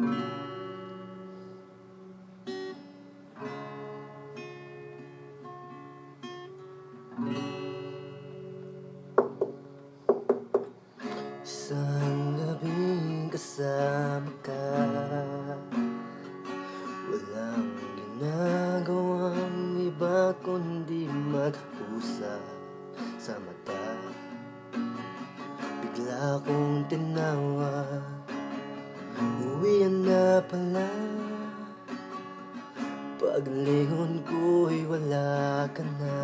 Isang gabing kasama ka. Walang ginagawang iba kundi mag-usap sa mata. Bigla kong tinawag Uwian na pala. Paglingon ko'y wala ka na.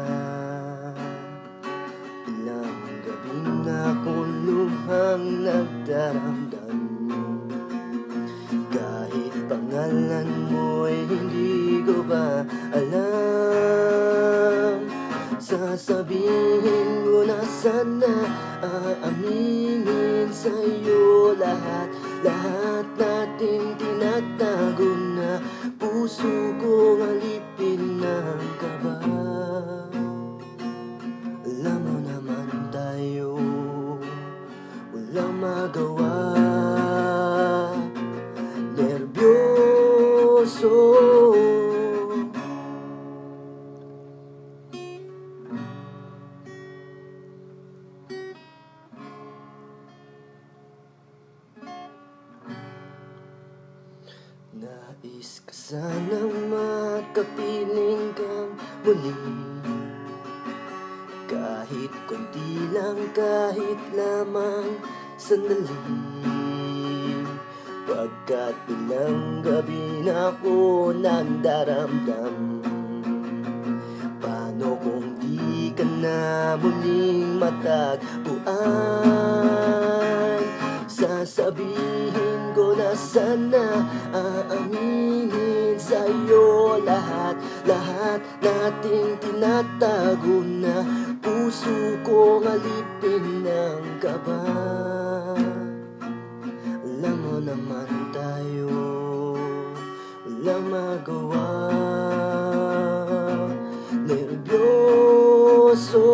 Ilang gabi na akong lubhang nagdaramdam Kahit pangalan mo'y hindi ko ba alam. Sasabihin ko na sana Aaminin sa'yo lahat Lahat nating tinatago na Puso kong alipin ng kaba Nais ka sanang makapiling kang muli. Kahit konti lang, kahit lamang sandali. Pagkat ilang gabi na ako nagdaramdam Paano kung di ka na muling matagpuan sana aaminin sa'yo lahat. Lahat nating tinatago na puso ko alipin ng kaba. Alam mo naman tayo, wala magawa. Nervyoso